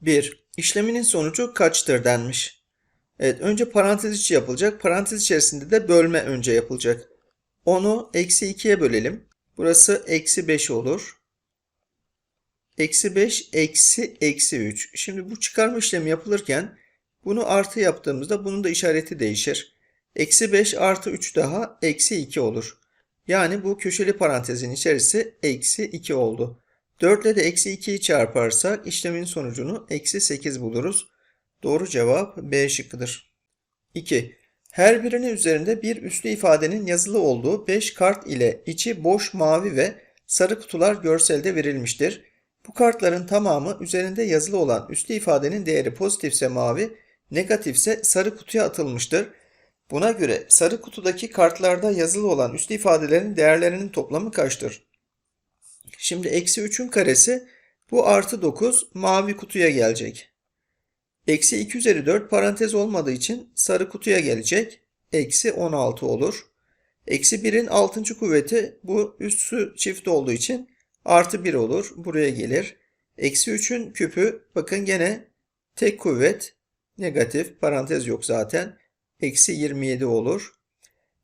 1. İşleminin sonucu kaçtır denmiş. Evet önce parantez içi yapılacak. Parantez içerisinde de bölme önce yapılacak. 10'u eksi 2'ye bölelim. Burası eksi 5 olur. Eksi 5 eksi eksi 3. Şimdi bu çıkarma işlemi yapılırken bunu artı yaptığımızda bunun da işareti değişir. Eksi 5 artı 3 daha eksi 2 olur. Yani bu köşeli parantezin içerisi eksi 2 oldu. 4 ile de eksi 2'yi çarparsak işlemin sonucunu eksi 8 buluruz. Doğru cevap B şıkkıdır. 2. Her birinin üzerinde bir üslü ifadenin yazılı olduğu 5 kart ile içi boş mavi ve sarı kutular görselde verilmiştir. Bu kartların tamamı üzerinde yazılı olan üslü ifadenin değeri pozitifse mavi, negatifse sarı kutuya atılmıştır. Buna göre sarı kutudaki kartlarda yazılı olan üslü ifadelerin değerlerinin toplamı kaçtır? Şimdi eksi 3'ün karesi bu artı 9 mavi kutuya gelecek. Eksi 2 üzeri 4 parantez olmadığı için sarı kutuya gelecek. Eksi 16 olur. Eksi 1'in 6. kuvveti bu üssü çift olduğu için artı 1 olur. Buraya gelir. Eksi 3'ün küpü bakın gene tek kuvvet negatif parantez yok zaten. Eksi 27 olur.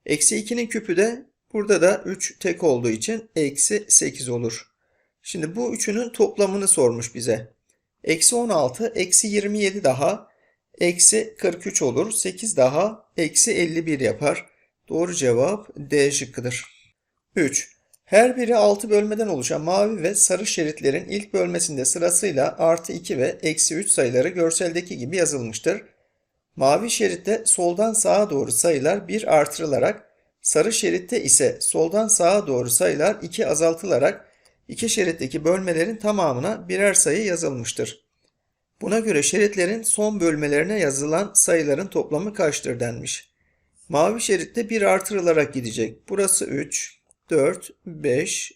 Eksi 2'nin küpü de burada da 3 tek olduğu için eksi 8 olur. Şimdi bu üçünün toplamını sormuş bize. Eksi 16, eksi 27 daha, eksi 43 olur. 8 daha, eksi 51 yapar. Doğru cevap D şıkkıdır. 3. Her biri 6 bölmeden oluşan mavi ve sarı şeritlerin ilk bölmesinde sırasıyla artı 2 ve eksi 3 sayıları görseldeki gibi yazılmıştır. Mavi şeritte soldan sağa doğru sayılar 1 artırılarak, sarı şeritte ise soldan sağa doğru sayılar 2 azaltılarak iki şeritteki bölmelerin tamamına birer sayı yazılmıştır. Buna göre şeritlerin son bölmelerine yazılan sayıların toplamı kaçtır denmiş. Mavi şeritte 1 artırılarak gidecek. Burası 3, 4, 5,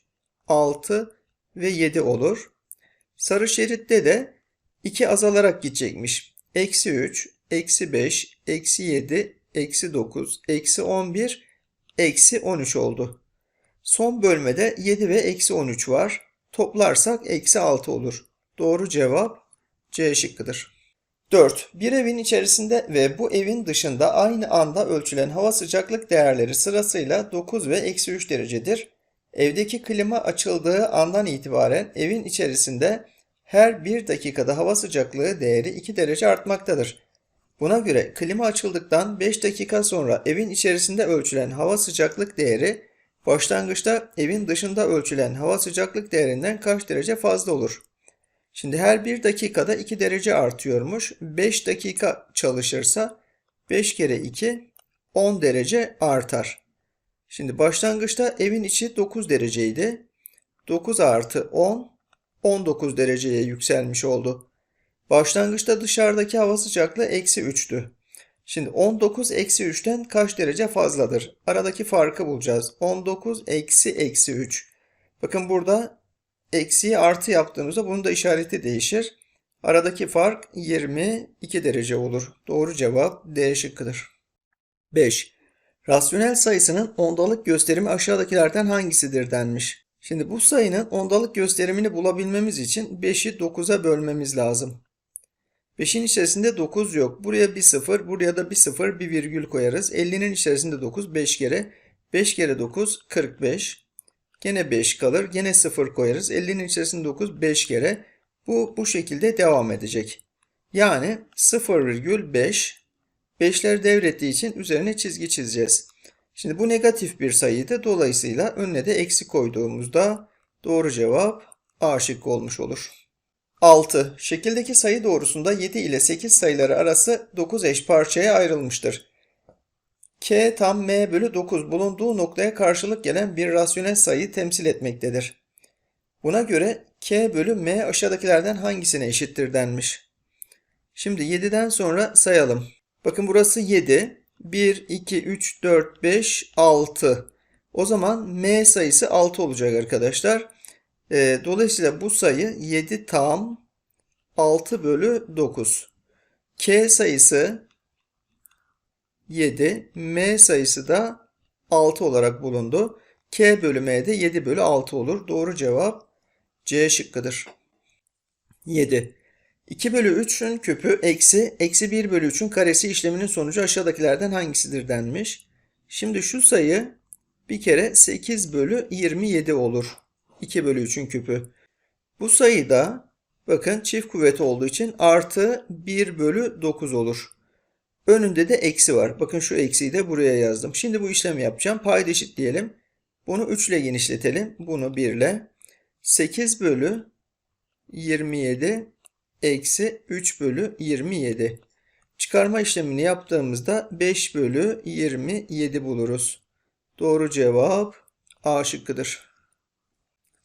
6 ve 7 olur. Sarı şeritte de 2 azalarak gidecekmiş. Eksi 3, eksi 5, eksi 7, eksi 9, eksi 11, eksi 13 oldu. Son bölmede 7 ve eksi 13 var. Toplarsak eksi 6 olur. Doğru cevap C şıkkıdır. 4. Bir evin içerisinde ve bu evin dışında aynı anda ölçülen hava sıcaklık değerleri sırasıyla 9 ve eksi 3 derecedir. Evdeki klima açıldığı andan itibaren evin içerisinde her 1 dakikada hava sıcaklığı değeri 2 derece artmaktadır. Buna göre klima açıldıktan 5 dakika sonra evin içerisinde ölçülen hava sıcaklık değeri Başlangıçta evin dışında ölçülen hava sıcaklık değerinden kaç derece fazla olur? Şimdi her bir dakikada 2 derece artıyormuş. 5 dakika çalışırsa 5 kere 2 10 derece artar. Şimdi başlangıçta evin içi 9 dereceydi. 9 artı 10 19 dereceye yükselmiş oldu. Başlangıçta dışarıdaki hava sıcaklığı eksi 3'tü. Şimdi 19 eksi 3'ten kaç derece fazladır? Aradaki farkı bulacağız. 19 eksi eksi 3. Bakın burada eksiyi artı yaptığımızda bunun da işareti değişir. Aradaki fark 22 derece olur. Doğru cevap D şıkkıdır. 5. Rasyonel sayısının ondalık gösterimi aşağıdakilerden hangisidir denmiş. Şimdi bu sayının ondalık gösterimini bulabilmemiz için 5'i 9'a bölmemiz lazım. 5'in içerisinde 9 yok. Buraya bir 0, buraya da bir 0, bir virgül koyarız. 50'nin içerisinde 9 5 kere. 5 kere 9 45. Gene 5 kalır. Gene 0 koyarız. 50'nin içerisinde 9 5 kere. Bu bu şekilde devam edecek. Yani 0,5 5'ler devrettiği için üzerine çizgi çizeceğiz. Şimdi bu negatif bir sayıydı. Dolayısıyla önüne de eksi koyduğumuzda doğru cevap A şıkkı olmuş olur. 6. Şekildeki sayı doğrusunda 7 ile 8 sayıları arası 9 eş parçaya ayrılmıştır. K tam M bölü 9 bulunduğu noktaya karşılık gelen bir rasyonel sayı temsil etmektedir. Buna göre K bölü M aşağıdakilerden hangisine eşittir denmiş. Şimdi 7'den sonra sayalım. Bakın burası 7. 1, 2, 3, 4, 5, 6. O zaman M sayısı 6 olacak arkadaşlar. E, dolayısıyla bu sayı 7 tam 6 bölü 9. K sayısı 7, M sayısı da 6 olarak bulundu. K bölü M de 7 bölü 6 olur. Doğru cevap C şıkkıdır. 7. 2 bölü 3'ün küpü eksi eksi 1 bölü 3'ün karesi işleminin sonucu aşağıdakilerden hangisidir denmiş. Şimdi şu sayı bir kere 8 bölü 27 olur. 2 bölü 3'ün küpü. Bu sayı da bakın çift kuvveti olduğu için artı 1 bölü 9 olur. Önünde de eksi var. Bakın şu eksiyi de buraya yazdım. Şimdi bu işlemi yapacağım. Payda eşitleyelim. Bunu 3 ile genişletelim. Bunu 1 ile. 8 bölü 27 eksi 3 bölü 27. Çıkarma işlemini yaptığımızda 5 bölü 27 buluruz. Doğru cevap A şıkkıdır.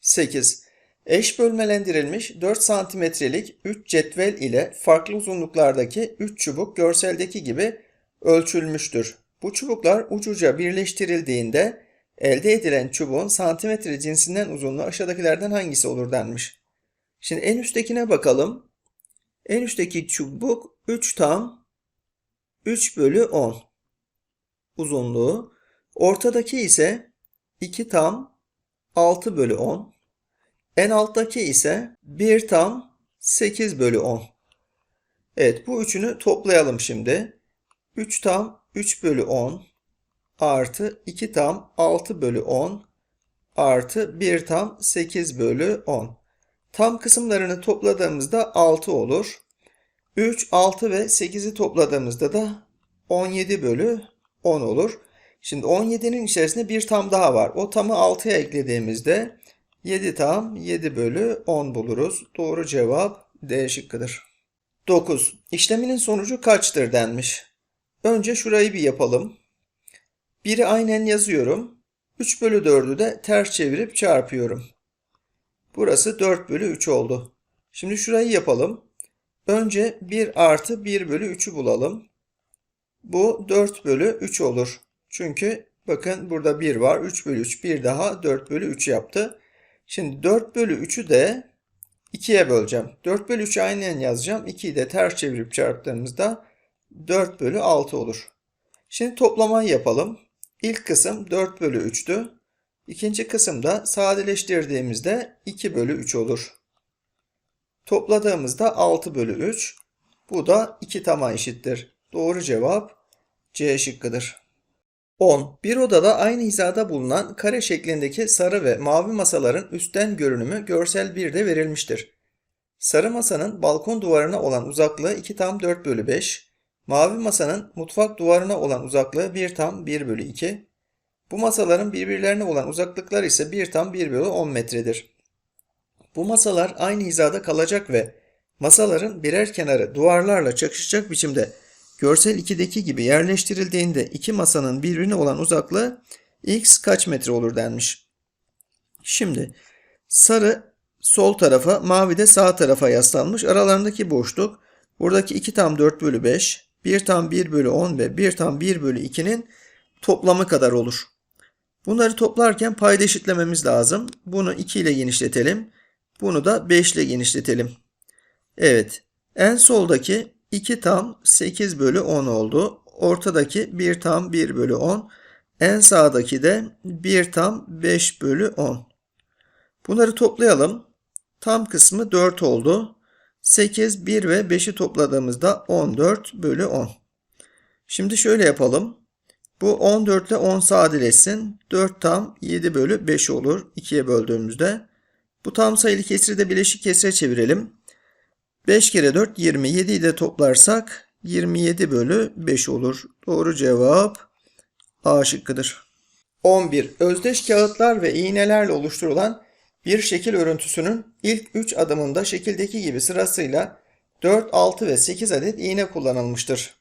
8. Eş bölmelendirilmiş 4 santimetrelik 3 cetvel ile farklı uzunluklardaki 3 çubuk görseldeki gibi ölçülmüştür. Bu çubuklar ucuca birleştirildiğinde elde edilen çubuğun santimetre cinsinden uzunluğu aşağıdakilerden hangisi olur denmiş. Şimdi en üsttekine bakalım. En üstteki çubuk 3 tam 3 bölü 10 uzunluğu. Ortadaki ise 2 tam 6 bölü 10. En alttaki ise 1 tam 8 bölü 10. Evet bu üçünü toplayalım şimdi. 3 tam 3 bölü 10 artı 2 tam 6 bölü 10 artı 1 tam 8 bölü 10. Tam kısımlarını topladığımızda 6 olur. 3, 6 ve 8'i topladığımızda da 17 bölü 10 olur. Şimdi 17'nin içerisinde bir tam daha var. O tamı 6'ya eklediğimizde 7 tam 7 bölü 10 buluruz. Doğru cevap D şıkkıdır. 9. İşleminin sonucu kaçtır denmiş. Önce şurayı bir yapalım. 1'i aynen yazıyorum. 3 bölü 4'ü de ters çevirip çarpıyorum. Burası 4 bölü 3 oldu. Şimdi şurayı yapalım. Önce 1 artı 1 bölü 3'ü bulalım. Bu 4 bölü 3 olur. Çünkü bakın burada 1 var. 3 bölü 3 bir daha 4 bölü 3 yaptı. Şimdi 4 bölü 3'ü de 2'ye böleceğim. 4 bölü 3'ü aynen yazacağım. 2'yi de ters çevirip çarptığımızda 4 bölü 6 olur. Şimdi toplamayı yapalım. İlk kısım 4 bölü 3'tü. İkinci kısımda sadeleştirdiğimizde 2 bölü 3 olur. Topladığımızda 6 bölü 3. Bu da 2 tama eşittir. Doğru cevap C şıkkıdır. 10. Bir odada aynı hizada bulunan kare şeklindeki sarı ve mavi masaların üstten görünümü görsel 1'de verilmiştir. Sarı masanın balkon duvarına olan uzaklığı 2 tam 4 bölü 5. Mavi masanın mutfak duvarına olan uzaklığı 1 tam 1 bölü 2. Bu masaların birbirlerine olan uzaklıkları ise 1 tam 1 bölü 10 metredir. Bu masalar aynı hizada kalacak ve masaların birer kenarı duvarlarla çakışacak biçimde görsel 2'deki gibi yerleştirildiğinde iki masanın birbirine olan uzaklığı x kaç metre olur denmiş. Şimdi sarı sol tarafa, mavi de sağ tarafa yaslanmış. Aralarındaki boşluk buradaki 2 tam 4 bölü 5, 1 tam 1 bölü 10 ve 1 tam 1 bölü 2'nin toplamı kadar olur. Bunları toplarken payda eşitlememiz lazım. Bunu 2 ile genişletelim. Bunu da 5 ile genişletelim. Evet. En soldaki 2 tam 8 bölü 10 oldu. Ortadaki 1 tam 1 bölü 10. En sağdaki de 1 tam 5 bölü 10. Bunları toplayalım. Tam kısmı 4 oldu. 8, 1 ve 5'i topladığımızda 14 bölü 10. Şimdi şöyle yapalım. Bu 14 ile 10 sadeleşsin. 4 tam 7 bölü 5 olur. 2'ye böldüğümüzde. Bu tam sayılı kesiri de bileşik kesire çevirelim. 5 kere 4 20. 7'yi de toplarsak 27 bölü 5 olur. Doğru cevap A şıkkıdır. 11. Özdeş kağıtlar ve iğnelerle oluşturulan bir şekil örüntüsünün ilk 3 adımında şekildeki gibi sırasıyla 4, 6 ve 8 adet iğne kullanılmıştır.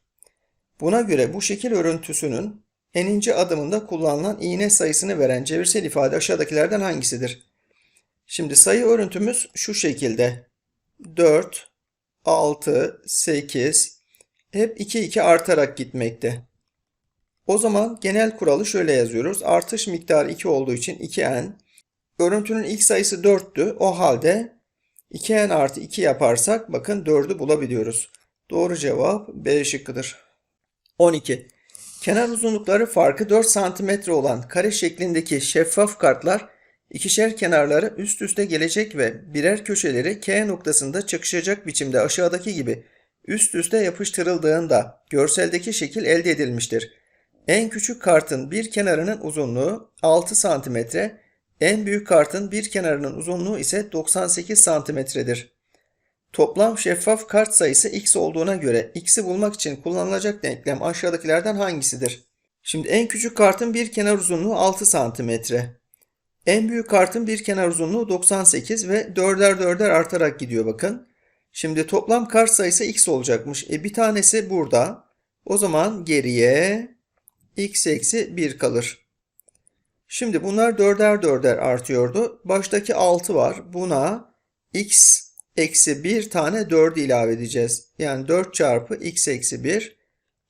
Buna göre bu şekil örüntüsünün eninci adımında kullanılan iğne sayısını veren çevirsel ifade aşağıdakilerden hangisidir? Şimdi sayı örüntümüz şu şekilde. 4, 6, 8 hep 2 2 artarak gitmekte. O zaman genel kuralı şöyle yazıyoruz. Artış miktarı 2 olduğu için 2n. Örüntünün ilk sayısı 4'tü. O halde 2n artı 2 yaparsak bakın 4'ü bulabiliyoruz. Doğru cevap B şıkkıdır. 12. Kenar uzunlukları farkı 4 cm olan kare şeklindeki şeffaf kartlar İkişer kenarları üst üste gelecek ve birer köşeleri K noktasında çakışacak biçimde aşağıdaki gibi üst üste yapıştırıldığında görseldeki şekil elde edilmiştir. En küçük kartın bir kenarının uzunluğu 6 cm, en büyük kartın bir kenarının uzunluğu ise 98 santimetredir. Toplam şeffaf kart sayısı x olduğuna göre x'i bulmak için kullanılacak denklem aşağıdakilerden hangisidir? Şimdi en küçük kartın bir kenar uzunluğu 6 santimetre. En büyük kartın bir kenar uzunluğu 98 ve 4'er 4'er artarak gidiyor bakın. Şimdi toplam kart sayısı x olacakmış. E bir tanesi burada. O zaman geriye x eksi 1 kalır. Şimdi bunlar 4'er 4'er artıyordu. Baştaki 6 var. Buna x eksi 1 tane 4 ilave edeceğiz. Yani 4 çarpı x eksi 1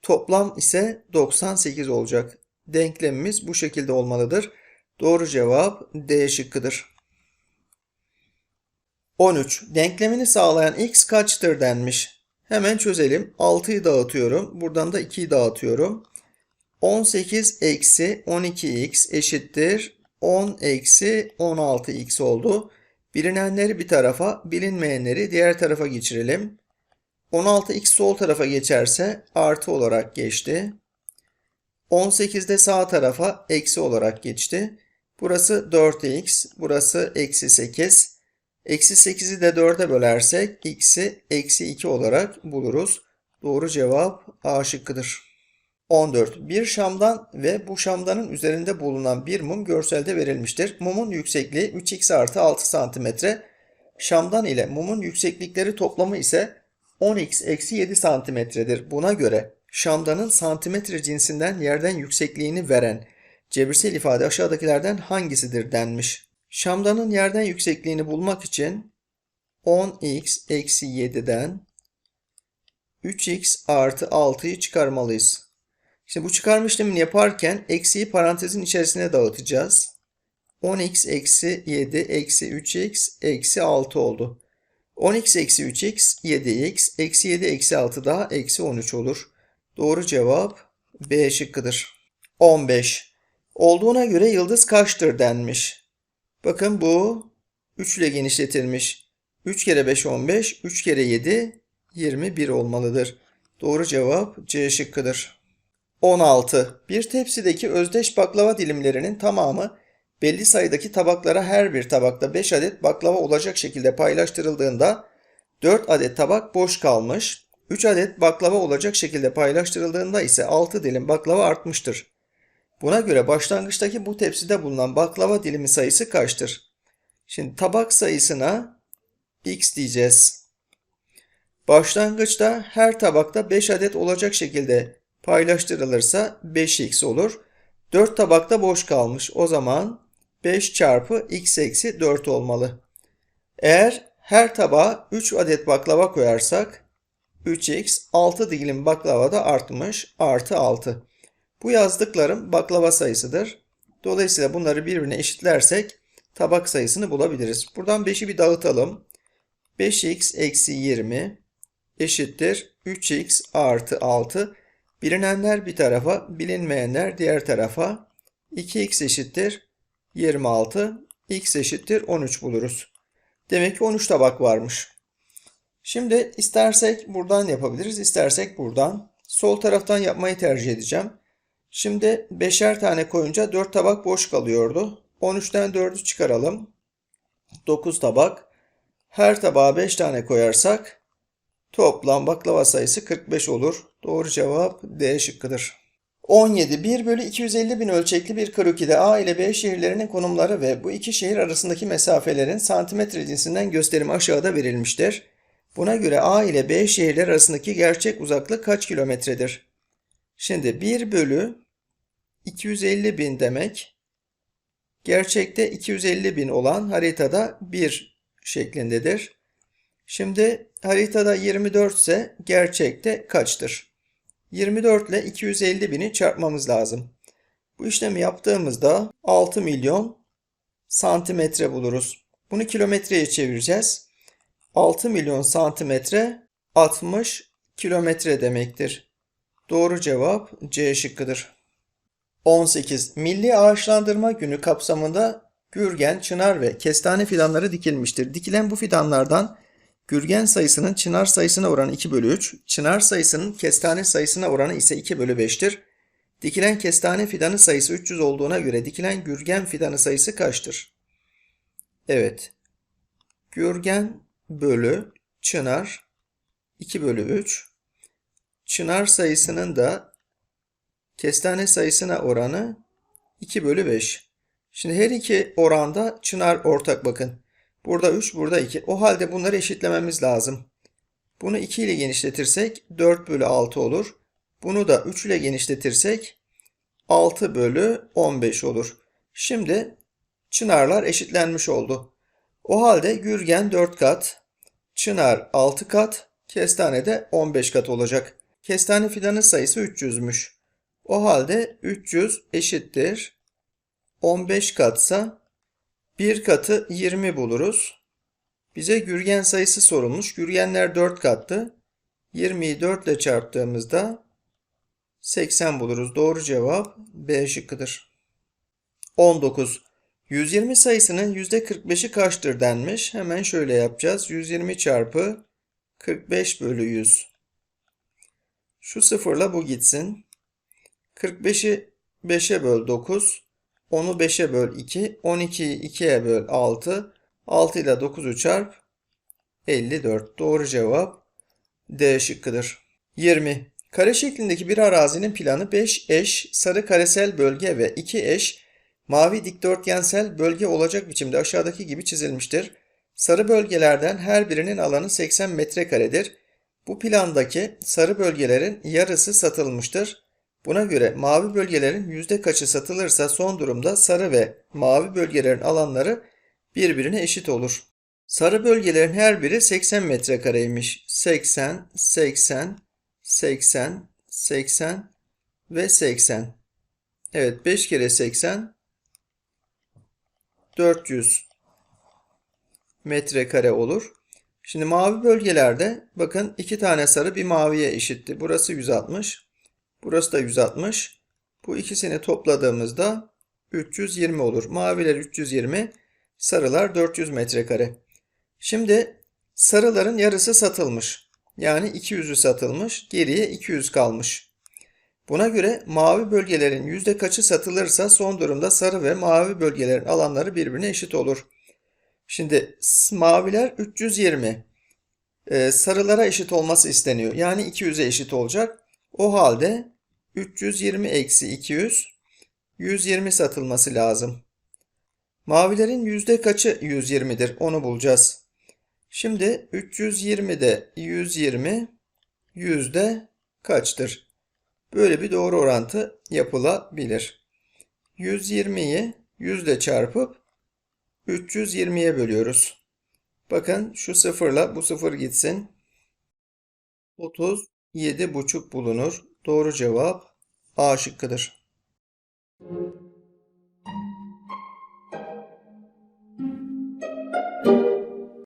toplam ise 98 olacak. Denklemimiz bu şekilde olmalıdır. Doğru cevap D şıkkıdır. 13. Denklemini sağlayan x kaçtır denmiş. Hemen çözelim. 6'yı dağıtıyorum. Buradan da 2'yi dağıtıyorum. 18 eksi 12x eşittir 10 eksi 16x oldu. Bilinenleri bir tarafa, bilinmeyenleri diğer tarafa geçirelim. 16x sol tarafa geçerse artı olarak geçti. 18 de sağ tarafa eksi olarak geçti. Burası 4x, burası eksi 8. Eksi 8'i de 4'e bölersek x'i eksi 2 olarak buluruz. Doğru cevap A şıkkıdır. 14. Bir şamdan ve bu şamdanın üzerinde bulunan bir mum görselde verilmiştir. Mumun yüksekliği 3x artı 6 cm. Şamdan ile mumun yükseklikleri toplamı ise 10x eksi 7 santimetredir. Buna göre şamdanın santimetre cinsinden yerden yüksekliğini veren cebirsel ifade aşağıdakilerden hangisidir denmiş. Şamdanın yerden yüksekliğini bulmak için 10x eksi 7'den 3x artı 6'yı çıkarmalıyız. Şimdi bu çıkarma işlemini yaparken eksiyi parantezin içerisine dağıtacağız. 10x eksi 7 eksi 3x eksi 6 oldu. 10x eksi 3x 7x eksi 7 eksi 6 daha eksi 13 olur. Doğru cevap B şıkkıdır. 15. Olduğuna göre yıldız kaçtır denmiş. Bakın bu 3 ile genişletilmiş. 3 kere 5 15, 3 kere 7 21 olmalıdır. Doğru cevap C şıkkıdır. 16. Bir tepsideki özdeş baklava dilimlerinin tamamı belli sayıdaki tabaklara her bir tabakta 5 adet baklava olacak şekilde paylaştırıldığında 4 adet tabak boş kalmış. 3 adet baklava olacak şekilde paylaştırıldığında ise 6 dilim baklava artmıştır. Buna göre başlangıçtaki bu tepside bulunan baklava dilimi sayısı kaçtır? Şimdi tabak sayısına x diyeceğiz. Başlangıçta her tabakta 5 adet olacak şekilde paylaştırılırsa 5x olur. 4 tabakta boş kalmış. O zaman 5 çarpı x eksi 4 olmalı. Eğer her tabağa 3 adet baklava koyarsak 3x 6 dilim baklava da artmış artı 6. Bu yazdıklarım baklava sayısıdır. Dolayısıyla bunları birbirine eşitlersek tabak sayısını bulabiliriz. Buradan 5'i bir dağıtalım. 5x eksi 20 eşittir 3x artı 6. Bilinenler bir tarafa, bilinmeyenler diğer tarafa. 2x eşittir 26, x eşittir 13 buluruz. Demek ki 13 tabak varmış. Şimdi istersek buradan yapabiliriz, istersek buradan. Sol taraftan yapmayı tercih edeceğim. Şimdi 5'er tane koyunca 4 tabak boş kalıyordu. 13'ten 4'ü çıkaralım. 9 tabak. Her tabağa 5 tane koyarsak Toplam baklava sayısı 45 olur. Doğru cevap D şıkkıdır. 17. 1 bölü 250 bin ölçekli bir krokide A ile B şehirlerinin konumları ve bu iki şehir arasındaki mesafelerin santimetre cinsinden gösterimi aşağıda verilmiştir. Buna göre A ile B şehirler arasındaki gerçek uzaklık kaç kilometredir? Şimdi 1 bölü 250 bin demek gerçekte 250 bin olan haritada 1 şeklindedir. Şimdi haritada 24 ise gerçekte kaçtır? 24 ile 250 bini çarpmamız lazım. Bu işlemi yaptığımızda 6 milyon santimetre buluruz. Bunu kilometreye çevireceğiz. 6 milyon santimetre 60 kilometre demektir. Doğru cevap C şıkkıdır. 18. Milli Ağaçlandırma Günü kapsamında gürgen, çınar ve kestane fidanları dikilmiştir. Dikilen bu fidanlardan gürgen sayısının çınar sayısına oranı 2 bölü 3, çınar sayısının kestane sayısına oranı ise 2 bölü 5'tir. Dikilen kestane fidanı sayısı 300 olduğuna göre dikilen gürgen fidanı sayısı kaçtır? Evet. Gürgen bölü çınar 2 bölü 3. Çınar sayısının da kestane sayısına oranı 2 bölü 5. Şimdi her iki oranda çınar ortak bakın. Burada 3, burada 2. O halde bunları eşitlememiz lazım. Bunu 2 ile genişletirsek 4 bölü 6 olur. Bunu da 3 ile genişletirsek 6 bölü 15 olur. Şimdi çınarlar eşitlenmiş oldu. O halde gürgen 4 kat, çınar 6 kat, kestane de 15 kat olacak. Kestane fidanı sayısı 300'müş. O halde 300 eşittir. 15 katsa 1 katı 20 buluruz. Bize gürgen sayısı sorulmuş. Gürgenler 4 kattı. 20'yi 4 ile çarptığımızda 80 buluruz. Doğru cevap B şıkkıdır. 19. 120 sayısının %45'i kaçtır denmiş. Hemen şöyle yapacağız. 120 çarpı 45 bölü 100. Şu sıfırla bu gitsin. 45'i 5'e böl 9. 10'u 5'e böl 2. 12'yi 2'ye böl 6. 6 ile 9'u çarp. 54. Doğru cevap D şıkkıdır. 20. Kare şeklindeki bir arazinin planı 5 eş sarı karesel bölge ve 2 eş mavi dikdörtgensel bölge olacak biçimde aşağıdaki gibi çizilmiştir. Sarı bölgelerden her birinin alanı 80 metrekaredir. Bu plandaki sarı bölgelerin yarısı satılmıştır. Buna göre mavi bölgelerin yüzde kaçı satılırsa son durumda sarı ve mavi bölgelerin alanları birbirine eşit olur. Sarı bölgelerin her biri 80 metrekareymiş. 80, 80, 80, 80 ve 80. Evet 5 kere 80 400 metrekare olur. Şimdi mavi bölgelerde bakın iki tane sarı bir maviye eşitti. Burası 160. Burası da 160. Bu ikisini topladığımızda 320 olur. Maviler 320, sarılar 400 metrekare. Şimdi sarıların yarısı satılmış. Yani 200'ü satılmış, geriye 200 kalmış. Buna göre mavi bölgelerin yüzde kaçı satılırsa son durumda sarı ve mavi bölgelerin alanları birbirine eşit olur. Şimdi maviler 320. Ee, sarılara eşit olması isteniyor. Yani 200'e eşit olacak. O halde 320 eksi 200 120 satılması lazım. Mavilerin yüzde kaçı 120'dir onu bulacağız. Şimdi 320'de 120 yüzde kaçtır? Böyle bir doğru orantı yapılabilir. 120'yi yüzle çarpıp 320'ye bölüyoruz. Bakın şu sıfırla bu sıfır gitsin. 37,5 bulunur. Doğru cevap A şıkkıdır.